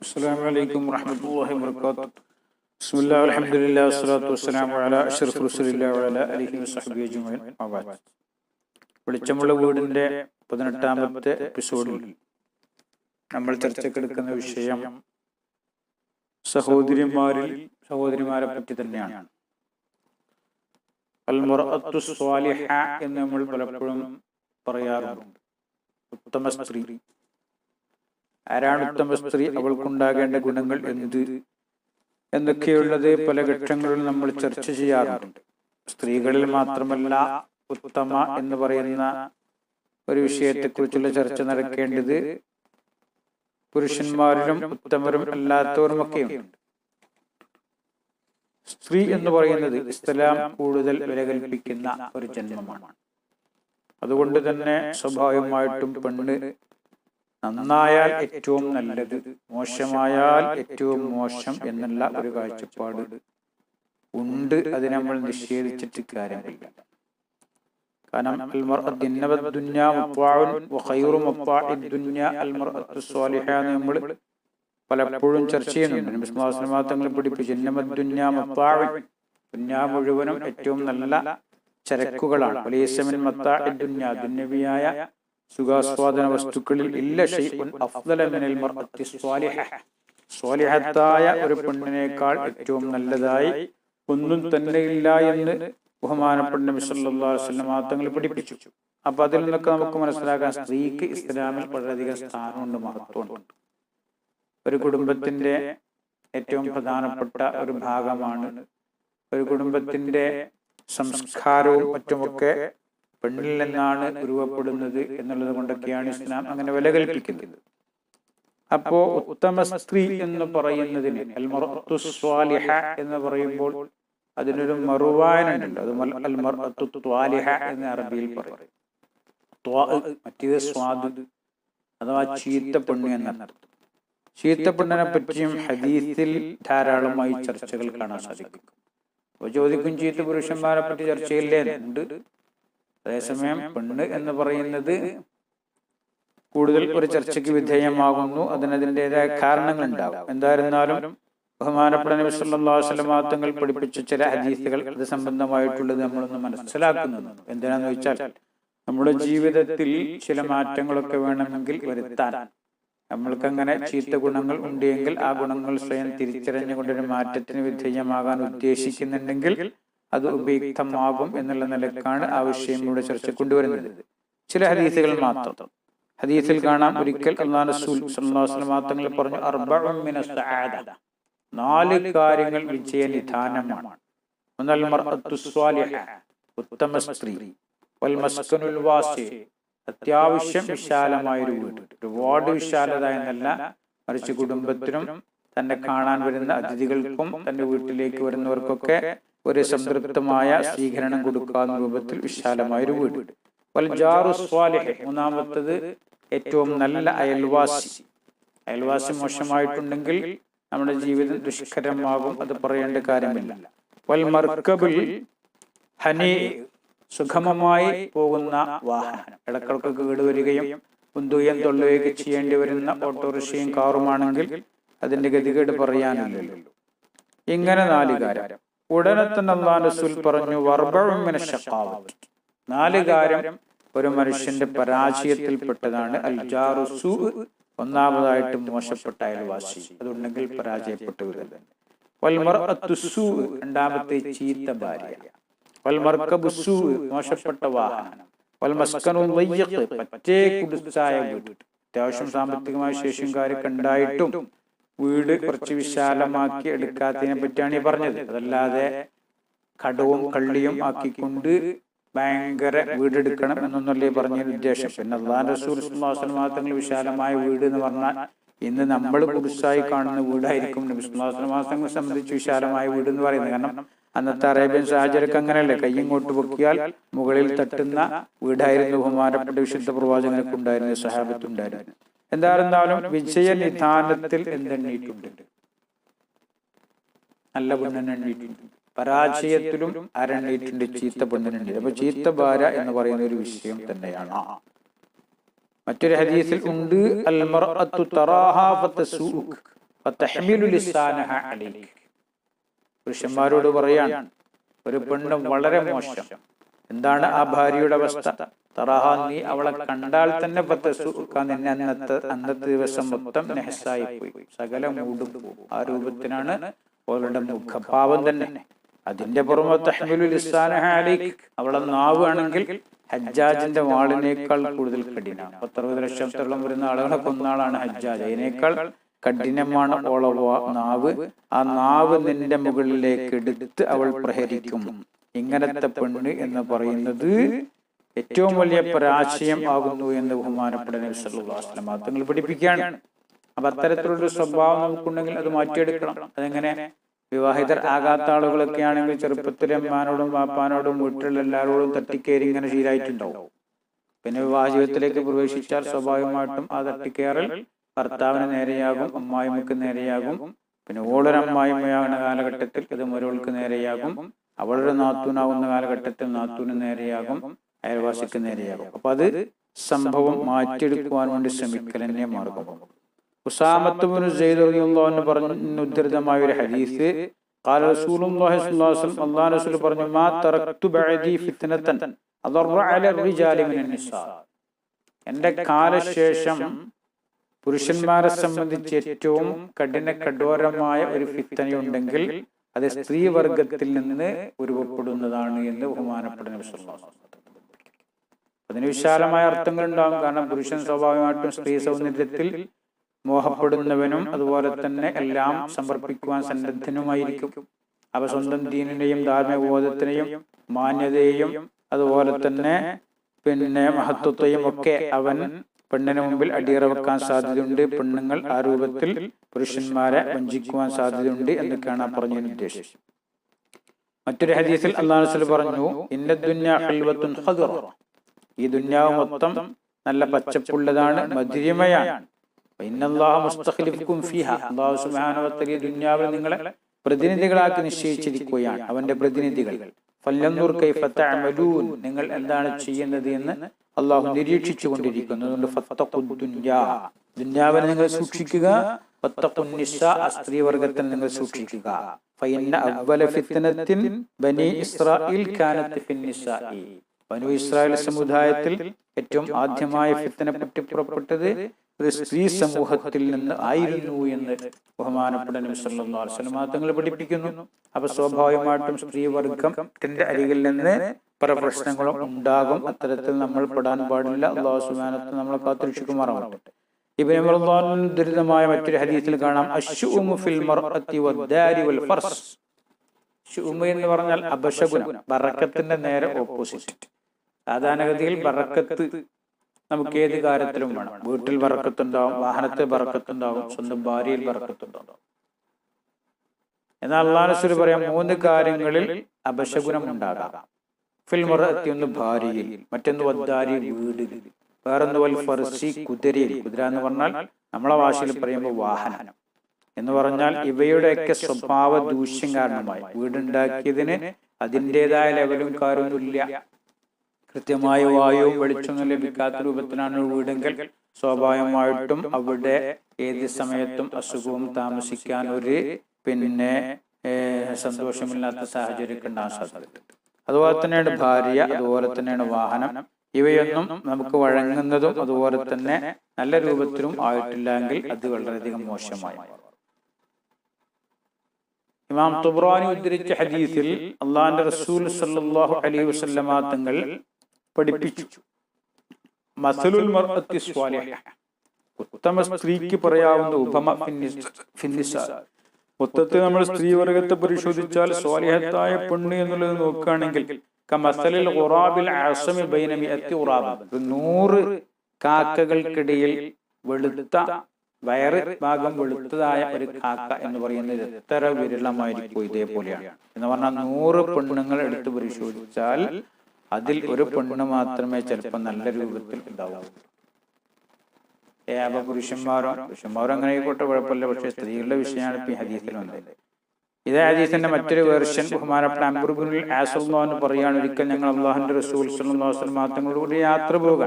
السلام عليكم ورحمة الله وبركاته بسم الله والحمد لله والصلاة والسلام على أشرف رسول الله وعلى آله وصحبه أجمعين أما بعد വെളിച്ചമുള്ള വീടിന്റെ പതിനെട്ടാമത്തെ എപ്പിസോഡിൽ നമ്മൾ ചർച്ചക്കെടുക്കുന്ന വിഷയം സഹോദരിമാരിൽ സഹോദരിമാരെ പറ്റി തന്നെയാണ് അൽമുറഅത്തു സ്വാലിഹ എന്ന് നമ്മൾ പലപ്പോഴും പറയാറുണ്ട് ഉത്തമ സ്ത്രീ ആരാണ് ഉത്തമ സ്ത്രീ അവൾക്കുണ്ടാകേണ്ട ഗുണങ്ങൾ എന്ത്? എന്നൊക്കെയുള്ളത് പല ഘട്ടങ്ങളിലും നമ്മൾ ചർച്ച ചെയ്യാറുണ്ട്. സ്ത്രീകളിൽ മാത്രമല്ല ഉത്തമ എന്ന് പറയുന്ന ഒരു വിഷയത്തെക്കുറിച്ചുള്ള ചർച്ച നടക്കേണ്ടത് പുരുഷന്മാരിലും ഉത്തമരും അല്ലാത്തവരുമൊക്കെയുണ്ട്. സ്ത്രീ എന്ന് പറയുന്നത് ഇസ്ലാം കൂടുതൽ വില കൽപ്പിക്കുന്ന ഒരു ജന്മമാണ്. അതുകൊണ്ട് തന്നെ സ്വാഭാവികമായിട്ടും പെണ്ണ് നന്നായാൽ ഏറ്റവും നല്ലത് മോശമായാൽ ഏറ്റവും മോശം എന്നുള്ള ഒരു കാഴ്ചപ്പാട്. ഉണ്ട് അത് നമ്മൾ നിഷേധിച്ചിട്ട് കാര്യമില്ല. കാരണം നമ്മൾ പലപ്പോഴും ചർച്ച ചെയ്യുന്നുണ്ട്. ദുന്യ മുഴുവനും ഏറ്റവും നല്ല ചരക്കുകളാണ്. ദുന്യവിയായ സുഖാസ്വാദന വസ്തുക്കളിൽ ഇല്ല സ്വാലിഹത്തായ ഒരു പെണ്ണിനേക്കാൾ ഏറ്റവും നല്ലതായി ഒന്നും തന്നെ ഇല്ല എന്ന് ബഹുമാനപ്പെട്ട നബി സല്ലല്ലാഹു അലൈഹി വസല്ലം തങ്ങൾ പഠിപ്പിച്ചു. അപ്പൊ അതിൽ നിന്നൊക്കെ നമുക്ക് മനസ്സിലാക്കാൻ സ്ത്രീക്ക് ഇസ്ലാമിൽ വളരെയധികം സ്ഥാനമുണ്ട് മഹത്വമുണ്ട്. ഒരു കുടുംബത്തിന്റെ ഏറ്റവും പ്രധാനപ്പെട്ട ഒരു ഭാഗമാണ് ഒരു കുടുംബത്തിന്റെ സംസ്കാരവും മറ്റുമൊക്കെ പെണ്ണിൽ നിന്നാണ് രൂപപ്പെടുന്നത് എന്നുള്ളത് കൊണ്ടൊക്കെയാണ് ഇസ്ലാം അങ്ങനെ വില കൽപ്പിക്കുന്നത്. അപ്പോ ഉത്തമ സ്ത്രീ എന്ന് പറയുന്നതിന് സ്വാലിഹ എന്ന് പറയുമ്പോൾ അതിനൊരു മറുവായനുണ്ടല്ലോ. അത് എന്ന് അറബിയിൽ പറയും. മറ്റേത് സ്വാദ് അഥവാ ചീത്ത പെണ്ണ് എന്നർത്ഥം ചീത്ത പറ്റിയും ഹദീസിൽ ധാരാളമായി ചർച്ചകൾ കാണാൻ സാധിക്കും. അപ്പോൾ ചോദിക്കും ചീത്ത പുരുഷന്മാരെ പറ്റി ചർച്ചയില്ലേ? ഉണ്ട്. അതേസമയം പെണ്ണ് എന്ന് പറയുന്നത് കൂടുതൽ ഒരു ചർച്ചയ്ക്ക് വിധേയമാകുന്നു. അതിനതിന്റെതായ കാരണങ്ങൾ ഉണ്ടാകും എന്തായിരുന്നാലും ബഹുമാനപ്പെട്ട നബി സല്ലല്ലാഹു അലൈഹി വസല്ലം തങ്ങൾ പഠിപ്പിച്ച ചില ഹദീസുകൾ അത് സംബന്ധമായിട്ടുള്ളത് നമ്മളൊന്ന് മനസ്സിലാക്കുന്നു എന്തിനാന്ന് വെച്ചാൽ നമ്മുടെ ജീവിതത്തിൽ ചില മാറ്റങ്ങളൊക്കെ വേണമെങ്കിൽ വരുത്താൻ. നമ്മൾക്ക് അങ്ങനെ ചീത്ത ഗുണങ്ങൾ ഉണ്ടെങ്കിൽ ആ ഗുണങ്ങൾ സ്വയം തിരിച്ചറിഞ്ഞുകൊണ്ടൊരു മാറ്റത്തിന് വിധേയമാകാൻ ഉദ്ദേശിക്കുന്നുണ്ടെങ്കിൽ അത് ഉപയുക്തമാകും എന്നുള്ള നിലക്കാണ് ആ വിഷയം ഇവിടെ ചർച്ച കൊണ്ടുവരുന്നത്. ചില ഹദീസുകൾ മാത്രം. ഹദീസിൽ കാണാം ഒരിക്കൽ മാത്രങ്ങൾ പറഞ്ഞു നാല് കാര്യങ്ങൾ വിജയ നിധാനമാണ്. ഉത്തമ സ്ത്രീ. അത്യാവശ്യം വിശാലമായ ഒരു വീട്. ഒരുപാട് വിശാലത എന്നല്ല മറിച്ച് കുടുംബത്തിനും തന്നെ കാണാൻ വരുന്ന അതിഥികൾക്കും തന്റെ വീട്ടിലേക്ക് വരുന്നവർക്കൊക്കെ ഒരു സംതൃപ്തമായ സ്വീകരണം കൊടുക്കാവുന്ന രൂപത്തിൽ വിശാലമായ ഒരു വീട് മൂന്നാമത്തത് ഏറ്റവും നല്ല അയൽവാസി. അയൽവാസി മോശമായിട്ടുണ്ടെങ്കിൽ നമ്മുടെ ജീവിതം ദുഷ്കരമാകും അത് പറയേണ്ട കാര്യമില്ല. വൽമർക്കബിൽ ഹനി സുഗമമായി പോകുന്ന വാഹനം. ഇടക്കിടക്ക് കേടുവരികയും ഉന്തുയം തൊള്ളുകയൊക്കെ ചെയ്യേണ്ടി വരുന്ന ഓട്ടോറിക്ഷയും കാറുമാണെങ്കിൽ അതിന്റെ ഗതികേട് പറയാനില്ലല്ലോ. ഇങ്ങനെ നാല് കാര്യം. ഉടനെ തന്നെ അള്ളാഹ് റസൂൽ പറഞ്ഞു വർബമിന നാല് കാര്യം ഒരു മനുഷ്യന്റെ പരാജയത്തിൽപ്പെട്ടതാണ്. അൽജാറുസു ഒന്നാമതായിട്ട് മോശപ്പെട്ട അയൽവാസി അതുണ്ടെങ്കിൽ പരാജയപ്പെട്ടു വരുന്നത് രണ്ടാമത്തെ ചീത്ത ഭാര്യ. വൽമർക്കബുസു മോശപ്പെട്ട വാഹനം. വൽമസ്കനു പറ്റേ കുടിച്ചായ വീട്. അത്യാവശ്യം സാമ്പത്തികമായ ശേഷിയും കാര്യമൊക്കെ ഉണ്ടായിട്ടും വീട് കുറച്ച് വിശാലമാക്കി എടുക്കാത്തതിനെ പറ്റിയാണ് ഈ പറഞ്ഞത്. അതല്ലാതെ കടവും കള്ളിയും ആക്കിക്കൊണ്ട് ഭയങ്കര വീടെടുക്കണം എന്നൊന്നല്ലേ പറഞ്ഞ ഉദ്ദേശം. പിന്നെ അള്ളാൻ റസൂൽ മാസങ്ങൾ വിശാലമായ വീട് എന്ന് പറഞ്ഞാൽ ഇന്ന് നമ്മൾ പുരുഷായി കാണുന്ന വീടായിരിക്കും മാസങ്ങളെ സംബന്ധിച്ച് വിശാലമായ വീട് എന്ന് പറയുന്നത്. കാരണം അന്നത്തെ അറേബ്യൻ സാഹചര്യമൊക്കെ അങ്ങനെയല്ലേ? കയ്യിങ്ങോട്ട് പൊക്കിയാൽ മുകളിൽ തട്ടുന്ന വീടായിരുന്നു ബഹുമാനപ്പെട്ട വിശുദ്ധ പ്രവാചകനൊക്കെ ഉണ്ടായിരുന്നു സഹാബത്തുണ്ടായിരുന്നു എന്തായിരുന്നാലും വിജയ നിധാനത്തിൽ എന്തെണ്ണിയിട്ടുണ്ട് നല്ല പെണ്ണെണ്ണിയിട്ടുണ്ട് പരാജയത്തിലും അരണ്ണിയിട്ടുണ്ട് ചീത്ത പെണ്ണിനുണ്ട് അപ്പൊ ചീത്ത ഭാര എന്ന് പറയുന്ന ഒരു വിഷയം തന്നെയാണ്. മറ്റൊരു ഹദീസിൽ ഉണ്ട് പുരുഷന്മാരോട് പറയാണ് ഒരു പെണ്ണ് വളരെ മോശം. എന്താണ് ആ ഭാര്യയുടെ അവസ്ഥ? തറഹ നീ അവളെ കണ്ടാൽ തന്നെ ഫതസുഖ നിന്നെ അന്നത്തെ അന്നത്തെ ദിവസം മൊത്തം നെഹസായി പോയി സകല മൂടും ആ രൂപത്തിനാണ് അവളുടെ മുഖഭാവം തന്നെ. അതിന്റെ പുറമെ തഹ്മിലുൽ ലിസാനഹ അലൈക് അവളെ നാവാണെങ്കിൽ ഹജ്ജാജിന്റെ വാളിനേക്കാൾ കൂടുതൽ കഠിന. പത്തറുപത് ലക്ഷത്തോളം വരുന്ന ആളുകളെ കൊന്നാളാണ് ഹജ്ജാജ്. അതിനേക്കാൾ കഠിനമാണ് ഓള വാ- നാവ്. ആ നാവ് നിന്റെ മുകളിലേക്ക് എടുത്ത് അവൾ പ്രഹരിക്കും. ഇങ്ങനത്തെ പെണ്ണ് എന്ന് പറയുന്നത് ഏറ്റവും വലിയ പരാജയം ആകുന്നു എന്ന് ബഹുമാനപ്പെടുന്ന നബി സല്ലല്ലാഹു അലൈഹി വസല്ലം തങ്ങൾ പഠിപ്പിക്കുകയാണ് അപ്പൊ അത്തരത്തിലുള്ള സ്വഭാവം നമുക്കുണ്ടെങ്കിൽ അത് മാറ്റിയെടുക്കണം. അതെങ്ങനെ? വിവാഹിതർ ആകാത്ത ആളുകളൊക്കെ ആണെങ്കിൽ ചെറുപ്പത്തിലെ അമ്മാനോടും വാപ്പാനോടും വീട്ടിലുള്ള എല്ലാവരോടും തട്ടിക്കേറി ഇങ്ങനെ ശീലായിട്ടുണ്ടാവും പിന്നെ വിവാഹ ജീവിതത്തിലേക്ക് പ്രവേശിച്ചാൽ സ്വാഭാവികമായിട്ടും ആ തട്ടിക്കേറൽ ഭർത്താവിന് നേരെയാകും അമ്മായിമ്മക്ക് നേരെയാകും പിന്നെ ഓളൊരു അമ്മായിമ്മയാകുന്ന കാലഘട്ടത്തിൽ ഇത് മരുവൾക്ക് നേരെയാകും അവളൊരു നാത്തൂനാവുന്ന കാലഘട്ടത്തിൽ നാത്തൂന് നേരെയാകും. അയൽവാസിക്ക് നേരെയാകും അപ്പൊ അത് സംഭവം മാറ്റിയെടുക്കുവാൻ വേണ്ടി ശ്രമിക്കൽ തന്നെ മാർഗം ഉസാമത്തുബിന് ചെയ്തു പറഞ്ഞ ഉദ്ധരിതമായ ഒരു ഹദീസ് قال رسول الله صلى الله عليه وسلم الله رسول പറഞ്ഞു ما تركت بعدي فتنة أضر على الرجال من النساء എന്റെ കാലശേഷം പുരുഷന്മാരെ സംബന്ധിച്ച് ഏറ്റവും കഠിന കഠോരമായ ഒരു ഫിത്തനയുണ്ടെങ്കിൽ അത് സ്ത്രീവർഗത്തിൽ നിന്ന് ഉരുവപ്പെടുന്നതാണ് എന്ന് ബഹുമാനപ്പെട്ട നബി സല്ലല്ലാഹു അലൈഹി വസല്ലം. അതിന് വിശാലമായ അർത്ഥങ്ങൾ ഉണ്ടാകും. കാരണം പുരുഷൻ സ്വാഭാവികമായിട്ടും സ്ത്രീ സൗന്ദര്യത്തിൽ മോഹപ്പെടുന്നവനും അതുപോലെ തന്നെ എല്ലാം സമർപ്പിക്കുവാൻ സന്നദ്ധനുമായിരിക്കും. അവ സ്വന്തം ദീനിനെയും ധാർമ്മികബോധത്തിനെയും മാന്യതയെയും അതുപോലെ തന്നെ പിന്നെ മഹത്വത്തെയും ഒക്കെ അവൻ പെണ്ണിന് മുമ്പിൽ അടിയറ വെക്കാൻ സാധ്യതയുണ്ട്. പെണ്ണുങ്ങൾ ആ രൂപത്തിൽ പുരുഷന്മാരെ വഞ്ചിക്കുവാൻ സാധ്യതയുണ്ട് എന്നൊക്കെയാണ് ആ പറഞ്ഞതിന് ഉദ്ദേശം. മറ്റൊരു ഹദീസിൽ അള്ളാഹു പറഞ്ഞു ഇന്ന ദുന്യ ഈ ദുന്യാവ് മൊത്തം നല്ല പച്ചപ്പുള്ളതാണ് മധുരിമയാണ്. ഈ ദുന്യാവിൽ നിങ്ങളെ പ്രതിനിധികളാക്കി നിശ്ചയിച്ചിരിക്കുകയാണ്. അവന്റെ പ്രതിനിധികൾ. നിങ്ങൾ എന്താണ് ചെയ്യുന്നത് എന്ന് അള്ളാഹു നിരീക്ഷിച്ചു കൊണ്ടിരിക്കുന്നു ദുന്യാവിനെ നിങ്ങൾ സൂക്ഷിക്കുക. സ്ത്രീവർഗത്തിൽ നിങ്ങൾ സൂക്ഷിക്കുക. ഫഇന്ന അവ്വല ഫിത്നത്തിൻ ബനി ഇസ്രായീൽ ബനു ഇസ്രായേൽ സമുദായത്തിൽ ഏറ്റവും ആദ്യമായ ഫിത്തന പൊട്ടിപ്പുറപ്പെട്ടത് ഒരു സ്ത്രീ സമൂഹത്തിൽ നിന്ന് ആയിരുന്നു എന്ന് വസല്ലം തങ്ങൾ പഠിപ്പിക്കുന്നു. അപ്പൊ സ്വാഭാവികമായിട്ടും സ്ത്രീ തന്റെ അരികിൽ നിന്ന് പല പ്രശ്നങ്ങളും ഉണ്ടാകും. അത്തരത്തിൽ നമ്മൾ പെടാൻ പാടില്ല. അള്ളാഹു നമ്മളെ കാത്തുരക്ഷിക്കുമാറാവട്ടെ. ദുരിതമായ മറ്റൊരു ഹദീസിൽ കാണാം. എന്ന് പറഞ്ഞാൽ അപശകുനം ബറക്കത്തിന്റെ നേരെ ഓപ്പോസിറ്റ്. സാധാരണഗതിയിൽ ബറക്കത്ത് നമുക്ക് ഏത് കാര്യത്തിലും വേണം. വീട്ടിൽ ബറക്കത്തുണ്ടാവും വാഹനത്തിൽ ബറക്കത്തുണ്ടാവും സ്വന്തം ഭാര്യയിൽ ബറക്കത്തുണ്ടാവും എന്നാൽ അള്ളാഹുസ്വരി പറയാം മൂന്ന് കാര്യങ്ങളിൽ അപശകുനം ഉണ്ടാകാം. ഫിൽമുറ ഒന്ന് ഭാര്യയിൽ മറ്റൊന്ന് വദ്ദാരി വീട്. വേറൊന്ന് വൽ ഫർസി കുതിരയിൽ. കുതിര എന്ന് പറഞ്ഞാൽ നമ്മളെ ഭാഷയിൽ പറയുമ്പോൾ വാഹനം. എന്ന് പറഞ്ഞാൽ ഇവയുടെയൊക്കെ സ്വഭാവ ദൂഷ്യം കാരണമായി. വീടുണ്ടാക്കിയതിന് അതിന്റെതായ ലെവലും കാര്യമൊന്നുമില്ല. കൃത്യമായ വായുവും വെളിച്ചവും ലഭിക്കാത്ത രൂപത്തിലാണ് വീടെങ്കിൽ സ്വാഭാവികമായിട്ടും അവിടെ ഏത് സമയത്തും അസുഖവും താമസിക്കാൻ ഒരു പിന്നെ സന്തോഷമില്ലാത്ത സാഹചര്യമൊക്കെ ഉണ്ടാകാൻ സാധ്യതയുണ്ട് അതുപോലെ തന്നെയാണ് ഭാര്യ അതുപോലെ തന്നെയാണ് വാഹനം ഇവയൊന്നും നമുക്ക് വഴങ്ങുന്നതും അതുപോലെ തന്നെ നല്ല രൂപത്തിലും ആയിട്ടില്ലെങ്കിൽ അത് വളരെയധികം മോശമായി. ഇമാം തുബ്രാനി ഉദ്ധരിച്ച ഹദീസിൽ അള്ളാഹിന്റെ റസൂൽ സല്ലല്ലാഹു അലൈഹി വസല്ലമ തങ്ങൾ പഠിപ്പിച്ചു. മസലുൽ ഉത്തമ സ്ത്രീക്ക് പറയാവുന്ന ഉപമ. മൊത്തത്തിൽ നമ്മൾ സ്ത്രീവർഗത്തെ പരിശോധിച്ചാൽ സ്വാലിഹത്തായ പെണ്ണ് എന്നുള്ളത് നോക്കുകയാണെങ്കിൽ നൂറ് കാക്കകൾക്കിടയിൽ വെളുത്ത വയറ് ഭാഗം വെളുത്തതായ ഒരു കാക്ക എന്ന് പറയുന്നത് എത്ര വിരളമായിരിക്കും ഇതേപോലെയാണ്. എന്ന് പറഞ്ഞാൽ നൂറ് പെണ്ണുങ്ങൾ എടുത്ത് പരിശോധിച്ചാൽ അതിൽ ഒരു പെണ്ണ് മാത്രമേ ചിലപ്പോൾ നല്ല രൂപത്തിൽ ഉണ്ടാവൂ. ഏ അപ്പൊ പുരുഷന്മാരോ? പുരുഷന്മാരോ? അങ്ങനെ ആയിക്കോട്ടെ കുഴപ്പമില്ല. പക്ഷെ സ്ത്രീകളുടെ വിഷയമാണ് ഇപ്പം ഈ ഹദീസിൽ വന്നത്. ഇതേ ഹദീസിന്റെ മറ്റൊരു വേർഷൻ ബഹുമാനപ്പെട്ട അംബുർബുൽ ആസുൽന്ന് പറയാണ് ഒരിക്കൽ ഞങ്ങൾ അള്ളാഹുന്റെ റസൂൽ മാത്രങ്ങളോട് യാത്ര പോകുക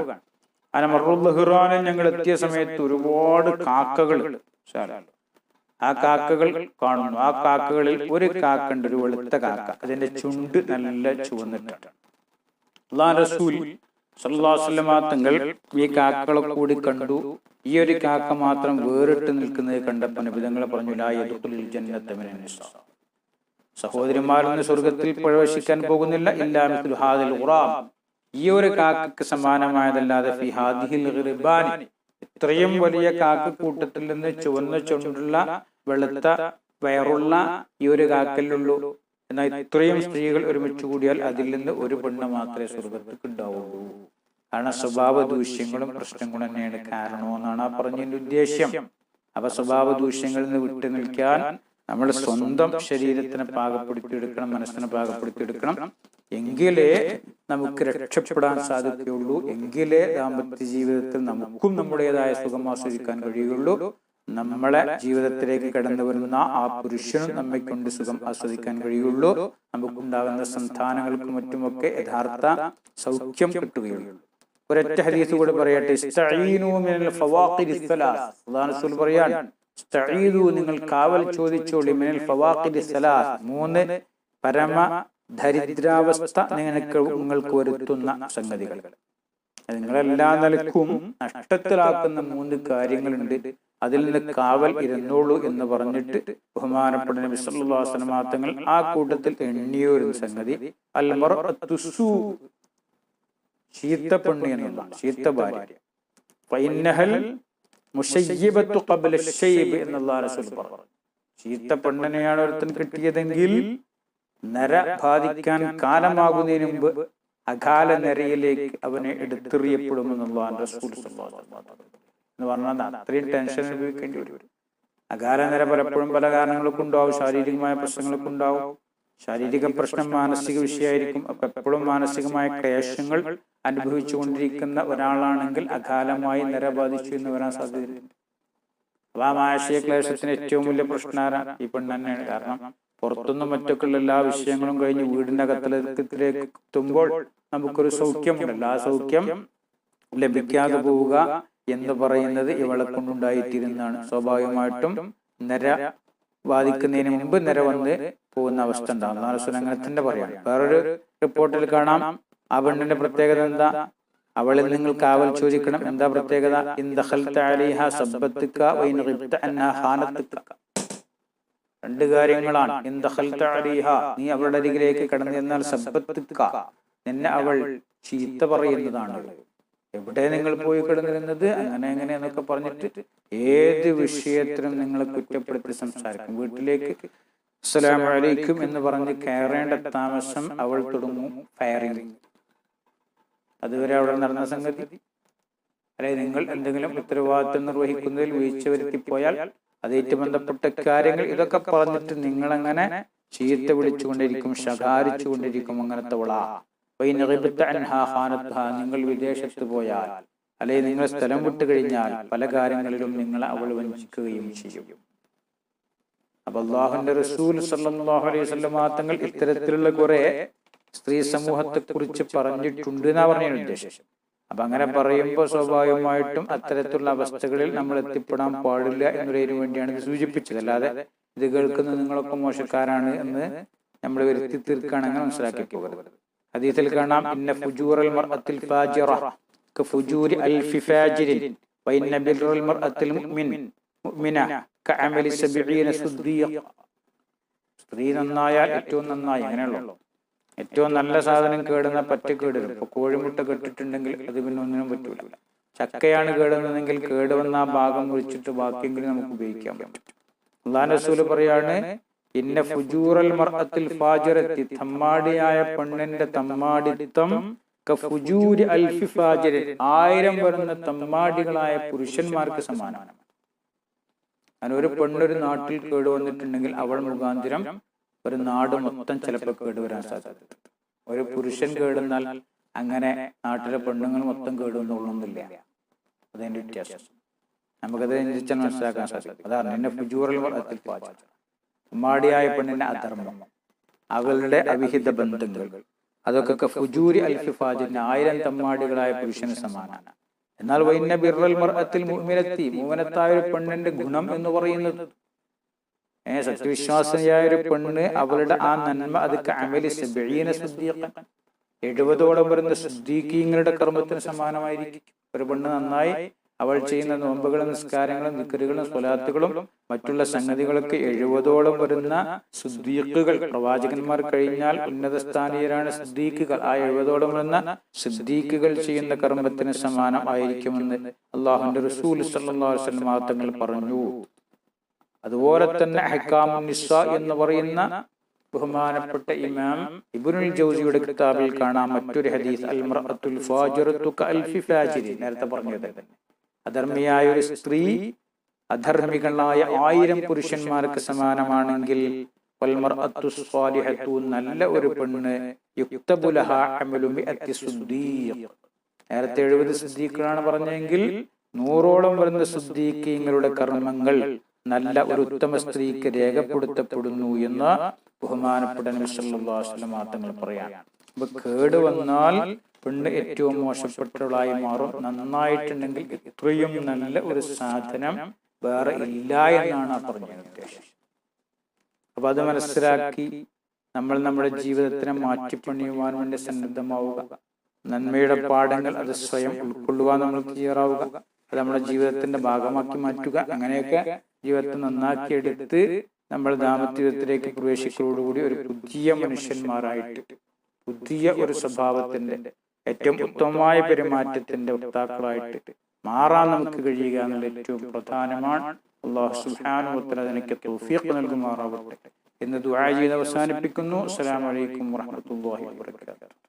അങ്ങനെ മറുബഹുറാനിൽ ഞങ്ങൾ എത്തിയ സമയത്ത് ഒരുപാട് കാക്കകൾ ആ കാക്കകൾ കാണുന്നു. ആ കാക്കകളിൽ ഒരു കാക്കുണ്ട് ഒരു വെളുത്ത കാക്ക. അതിന്റെ ചുണ്ട് നല്ല ചുവന്നിട്ടാണ്. റസൂൽ സല്ലാസ്ലമ തങ്ങൾ ഈ കാക്കകളെ കൂടി കണ്ടു. ഈ ഒരു കാക്ക മാത്രം വേറിട്ട് നിൽക്കുന്നത് കണ്ടപ്പോൾ നബിതങ്ങളെ പറഞ്ഞു ലാ യദ്ഖുലുൽ ജന്നത മിനൻ നിസാ. സഹോദരിമാരൊന്നും സ്വർഗത്തിൽ പ്രവേശിക്കാൻ പോകുന്നില്ല. ഇല്ലാ മിസ്ലു ഹാദിൽ ഖുറാം ഈ ഒരു കാക്കക്ക് സമാനമായതല്ലാതെ ഇത്രയും വലിയ കാക്ക കൂട്ടത്തിൽ നിന്ന് ചുവന്ന ചുണ്ടുള്ള വെളുത്ത വയറുള്ള ഈ ഒരു കാക്കലുള്ളൂ എന്നാൽ ഇത്രയും സ്ത്രീകൾ ഒരുമിച്ച് കൂടിയാൽ അതിൽ നിന്ന് ഒരു പെണ്ണ് മാത്രമേ സ്വർഗത്തേക്ക് ഉണ്ടാവുള്ളൂ കാരണം സ്വഭാവ ദൂഷ്യങ്ങളും പ്രശ്നങ്ങളും തന്നെയാണ് കാരണമെന്നാണ് ആ പറഞ്ഞതിന്റെ ഉദ്ദേശ്യം. അപ്പൊ സ്വഭാവ ദൂഷ്യങ്ങളിൽ നിന്ന് വിട്ടു നിൽക്കാൻ നമ്മൾ സ്വന്തം ശരീരത്തിനെ പാകപ്പെടുത്തിയെടുക്കണം മനസ്സിനെ പാകപ്പെടുത്തിയെടുക്കണം. എങ്കിലേ നമുക്ക് രക്ഷപ്പെടാൻ സാധിക്കുകയുള്ളൂ. എങ്കിലേ ദാമ്പത്യ ജീവിതത്തിൽ നമുക്കും നമ്മുടേതായ സുഖം ആസ്വദിക്കാൻ കഴിയുകയുള്ളൂ. നമ്മളെ ജീവിതത്തിലേക്ക് കടന്നു വരുന്ന ആ പുരുഷനും നമ്മെ കൊണ്ട് സുഖം ആസ്വദിക്കാൻ കഴിയുള്ളൂ. നമുക്കുണ്ടാകുന്ന സന്താനങ്ങൾക്കും മറ്റുമൊക്കെ യഥാർത്ഥ സൗഖ്യം കിട്ടുകയുള്ളൂ. ഒരൊറ്റ ഹരീസ് കൂടെ പറയട്ടെ. ഇസ്തഈദു നിങ്ങൾ കാവൽ ചോദിച്ചോളി മിനൽ മൂന്ന് പരമ ദരിദ്രാവസ്ഥ നിങ്ങൾക്ക് നിങ്ങൾക്ക് വരുത്തുന്ന സംഗതികൾ. നിങ്ങളെല്ലാ നിലക്കും നഷ്ടത്തിലാക്കുന്ന മൂന്ന് കാര്യങ്ങളുണ്ട്. അതിൽ നിന്ന് കാവൽ ഇരുന്നോളൂ എന്ന് പറഞ്ഞിട്ട് ബഹുമാനപ്പെട്ട നബി അലൈഹി തങ്ങൾ ആ കൂട്ടത്തിൽ എണ്ണിയ ഒരു സംഗതി അൽ മർഅത്തു സൂ ചീത്ത പെണ്ണ് എന്നുള്ള ചീത്ത ഭാര്യ എന്നുള്ള റസൂൽ പറഞ്ഞു ചീത്ത പെണ്ണിനെയാണ് ഒരുത്തൻ കിട്ടിയതെങ്കിൽ നര ബാധിക്കാൻ കാലമാകുന്നതിന് മുമ്പ് അകാല നിരയിലേക്ക് അവനെ എടുത്തെറിയപ്പെടുമെന്നുള്ള റസൂൽ എന്ന് പറഞ്ഞാൽ അത്രയും ടെൻഷൻ അനുഭവിക്കേണ്ടി വരും. അകാല നിര പലപ്പോഴും പല കാരണങ്ങളൊക്കെ ഉണ്ടാവും. ശാരീരികമായ പ്രശ്നങ്ങളൊക്കെ ഉണ്ടാവും. ശാരീരിക പ്രശ്നം മാനസിക വിഷയമായിരിക്കും. അപ്പൊ എപ്പോഴും മാനസികമായ ക്ലേശങ്ങൾ അനുഭവിച്ചുകൊണ്ടിരിക്കുന്ന ഒരാളാണെങ്കിൽ അകാലമായി നിര ബാധിച്ചു എന്ന് വരാൻ സാധ്യതയുണ്ട്. അപ്പൊ ആ മാനസിക ക്ലേശത്തിന് ഏറ്റവും വലിയ പ്രശ്നം ഈ പെണ്ണ് തന്നെയാണ്. കാരണം പുറത്തുനിന്നും മറ്റൊക്കെയുള്ള എല്ലാ വിഷയങ്ങളും കഴിഞ്ഞ് വീടിന്റെ അകത്തിലേക്ക് എത്തുമ്പോൾ നമുക്കൊരു സൗഖ്യമുണ്ടല്ലോ. ആ സൗഖ്യം ലഭിക്കാതെ പോവുക എന്ന് പറയുന്നത് ഇവളെ കൊണ്ടുണ്ടായിത്തീരുന്നതാണ് സ്വാഭാവികമായിട്ടും നര ബാധിക്കുന്നതിന് മുമ്പ് നിര വന്ന് പോകുന്ന അവസ്ഥ ഉണ്ടാകും. നാലസുൻ അങ്ങനെ തന്നെ പറയാം വേറൊരു റിപ്പോർട്ടിൽ കാണാം. ആ പെണ്ണിന്റെ പ്രത്യേകത എന്താ? അവളിൽ നിങ്ങൾ കാവൽ ചോദിക്കണം. എന്താ പ്രത്യേകത? രണ്ട് കാര്യങ്ങളാണ്. നീ അവളുടെ അരികിലേക്ക് കടന്നു ചെന്നാൽ സബത്തുക്ക നിന്നെ അവൾ ചീത്ത പറയുന്നതാണ്. എവിടെ നിങ്ങൾ പോയി കിടന്നിരുന്നത്? അങ്ങനെ എങ്ങനെ എന്നൊക്കെ പറഞ്ഞിട്ട് ഏത് വിഷയത്തിനും നിങ്ങളെ കുറ്റപ്പെടുത്തി സംസാരിക്കും. വീട്ടിലേക്ക് അസ്സലാമലൈക്കും എന്ന് പറഞ്ഞ് കയറേണ്ട താമസം അവൾ തുടങ്ങും ഫയറിംഗ് അതുവരെ അവിടെ നടന്ന സംഗതി. അല്ലെ നിങ്ങൾ എന്തെങ്കിലും ഉത്തരവാദിത്വം നിർവഹിക്കുന്നതിൽ വീഴ്ച വരുത്തിപ്പോയാൽ അതേറ്റ് ബന്ധപ്പെട്ട കാര്യങ്ങൾ ഇതൊക്കെ പറഞ്ഞിട്ട് നിങ്ങളങ്ങനെ ചീത്ത വിളിച്ചുകൊണ്ടിരിക്കും ശകാരിച്ചുകൊണ്ടിരിക്കും അങ്ങനത്തെവളാ നിങ്ങൾ വിദേശത്ത് പോയാൽ അല്ലെ നിങ്ങൾ സ്ഥലം വിട്ടു കഴിഞ്ഞാൽ പല കാര്യങ്ങളിലും നിങ്ങളെ അവൾ വഞ്ചിക്കുകയും ചെയ്യും. അപ്പൊ അള്ളാഹുന്റെ റസൂൽ സല്ലല്ലാഹു അലൈഹി ഇത്തരത്തിലുള്ള കുറെ സ്ത്രീ സമൂഹത്തെ കുറിച്ച് പറഞ്ഞിട്ടുണ്ട് എന്നാ പറഞ്ഞു ഉദ്ദേശം? അപ്പൊ അങ്ങനെ പറയുമ്പോൾ സ്വാഭാവികമായിട്ടും അത്തരത്തിലുള്ള അവസ്ഥകളിൽ നമ്മൾ എത്തിപ്പെടാൻ പാടില്ല എന്നുള്ളതിനു വേണ്ടിയാണ് ഇത് സൂചിപ്പിച്ചത്. അല്ലാതെ ഇത് കേൾക്കുന്ന നിങ്ങളൊക്കെ മോശക്കാരാണ് എന്ന് നമ്മൾ വരുത്തി തീർക്കുകയാണെങ്കിൽ മനസ്സിലാക്കി പോകരുത്. ഹദീസിൽ കാണാം. ഇന്ന ഫുജൂറൽ മർഅത്തിൽ ഫാജിറ. കഫുജൂരി അൽഫി ഫാജിരിൻ. വഇന്ന ബിർറൽ മർഅത്തിൽ മുഅ്മിൻ. മുഅ്മിന. കഅമലി സ്ത്രീ നന്നായാൽ ഏറ്റവും നന്നായി. അങ്ങനെയുള്ളൂ? ഏറ്റവും നല്ല സാധനം കേടുന്ന പറ്റ കേടില്ല ഇപ്പൊ കോഴിമുട്ട കെട്ടിട്ടുണ്ടെങ്കിൽ അത് പിന്നെ ഒന്നിനും പറ്റൂല. ചക്കയാണ് കേടുന്നതെങ്കിൽ കേടുവന്ന ആ ഭാഗം മുറിച്ചിട്ട് ബാക്കിയെങ്കിലും നമുക്ക് ഉപയോഗിക്കാൻ പറ്റും. അള്ളാൻ റസൂൽ പറയാണ് ഇന്ന ഫുജൂറൽ മർഅത്തിൽ ഫാജിറത്തി തമ്മാടിയായ പെണ്ണിന്റെ തമ്മാടിത്തം ആയിരം വരുന്ന തമ്മാടികളായ പുരുഷന്മാർക്ക് സമാനമാണ് അങ്ങനെ ഒരു പെണ്ണൊരു നാട്ടിൽ കേടുവന്നിട്ടുണ്ടെങ്കിൽ അവൾ മുഖാന്തിരം ഒരു നാട് മൊത്തം ചിലപ്പോൾ കേടുവരാൻ സാധ്യത. ഒരു പുരുഷൻ കേടുന്നാൽ അങ്ങനെ നാട്ടിലെ പെണ്ണുങ്ങൾ മൊത്തം കേടുന്നുള്ളൊന്നുമില്ല അതിന്റെ വ്യത്യാസം. നമുക്കത് ചിന്തിച്ചാൽ മനസ്സിലാക്കാൻ സാധിക്കും. അതാണ് എന്നെ ഫുജൂറൽ വളത്തിൽ ഉമ്മാടിയായ പെണ്ണിന്റെ അധർമ്മം. അവളുടെ അവിഹിത ബന്ധങ്ങൾ. അതൊക്കെ ഫുജൂരി അൽഫിഫാജിന് ആയിരം തമ്മാടികളായ പുരുഷന് സമാനാണ്. എന്നാൽ വൈന്ന ബിർറൽ മർഅത്തിൽ മുഅ്മിനത്തി മൂവനത്തായ ഒരു പെണ്ണിന്റെ ഗുണം എന്ന് പറയുന്നത് ഏ സത്യവിശ്വാസിയായ ഒരു പെണ്ണ് അവളുടെ ആ നന്മ അത് അമലി സബീന സുദ്ദീഖൻ. എഴുപതോളം വരുന്ന സുദ്ദീഖീങ്ങളുടെ കർമ്മത്തിന് സമാനമായിരിക്കും. ഒരു പെണ്ണ് നന്നായി അവൾ ചെയ്യുന്ന നോമ്പുകളും നിസ്കാരങ്ങളും നിക്കറുകളും സ്വലാത്തുകളും മറ്റുള്ള സംഗതികളൊക്കെ എഴുപതോളം വരുന്ന സുദ്ദീഖുകൾ. പ്രവാചകന്മാർ കഴിഞ്ഞാൽ ഉന്നത സ്ഥാനീയരാണ് സിദ്ദീഖുകൾ. ആ എഴുപതോളം വരുന്ന സുദ്ദീഖുകൾ ചെയ്യുന്ന കർമ്മത്തിന് സമാനമായിരിക്കുമെന്ന് അള്ളാഹുന്റെ റസൂൽ വസല്ലം തങ്ങൾ പറഞ്ഞു. അതുപോലെ തന്നെ ഹക്കാമു നിസ എന്ന് പറയുന്ന ബഹുമാനപ്പെട്ട ഇമാം ഇബുനുൽ ജൗസിയുടെ കിതാബിൽ കാണാം മറ്റൊരു ഹദീസ് അൽ മർഅത്തുൽ ഫാജിറത്തു കൽഫി ഫാജിരി നേരത്തെ പറഞ്ഞത് അധർമ്മിയായ ഒരു സ്ത്രീ അധർമ്മികളായ ആയിരം പുരുഷന്മാർക്ക് സമാനമാണെങ്കിൽ നല്ല ഒരു പെണ്ണ് യുക്തബുലഹ അമലു മിഅത്തി സുദ്ദീഖ്. നേരത്തെ എഴുപത് സുദ്ദീഖാണ് പറഞ്ഞെങ്കിൽ നൂറോളം വരുന്ന സുദ്ദീഖീങ്ങളുടെ കർമ്മങ്ങൾ നല്ല ഒരു ഉത്തമ സ്ത്രീക്ക് രേഖപ്പെടുത്തപ്പെടുന്നു എന്ന് ബഹുമാനപ്പെട്ട വസല്ലം തങ്ങൾ പറയാം. അപ്പൊ കേട് വന്നാൽ പെണ്ണ് ഏറ്റവും മോശപ്പെട്ടവളായി മാറും. നന്നായിട്ടുണ്ടെങ്കിൽ ഇത്രയും നല്ല ഒരു സാധനം വേറെ ഇല്ല എന്നാണ് ആ പറഞ്ഞ ഉദ്ദേശം. അപ്പൊ അത് മനസ്സിലാക്കി നമ്മൾ നമ്മുടെ ജീവിതത്തിനെ മാറ്റിപ്പണിയുവാൻ വേണ്ടി സന്നദ്ധമാവുക. നന്മയുടെ പാഠങ്ങൾ അത് സ്വയം ഉൾക്കൊള്ളുവാൻ നമ്മൾ തയ്യാറാവുക. അത് നമ്മുടെ ജീവിതത്തിന്റെ ഭാഗമാക്കി മാറ്റുക. അങ്ങനെയൊക്കെ ജീവിതത്തെ നന്നാക്കിയെടുത്ത് നമ്മൾ ദാമ്പത്യത്തിലേക്ക് പ്രവേശിക്കുന്നതോടുകൂടി ഒരു പുതിയ മനുഷ്യന്മാരായിട്ട് പുതിയ ഒരു സ്വഭാവത്തിന്റെ ഏറ്റവും ഉത്തമമായ പെരുമാറ്റത്തിന്റെ വക്താക്കളായിട്ട് മാറാൻ നമുക്ക് കഴിയുക എന്നുള്ള ഏറ്റവും പ്രധാനമാണ്. അള്ളാഹു സുബ്ഹാനഹു അതിനൊക്കെ തൗഫീഖ് നൽകുമാറാവട്ടെ. എന്ന് ദുആ ചെയ്ത് അവസാനിപ്പിക്കുന്നു. അസ്സലാമു അലൈക്കും വറഹ്മത്തുള്ളാഹി വബറകാതുഹു.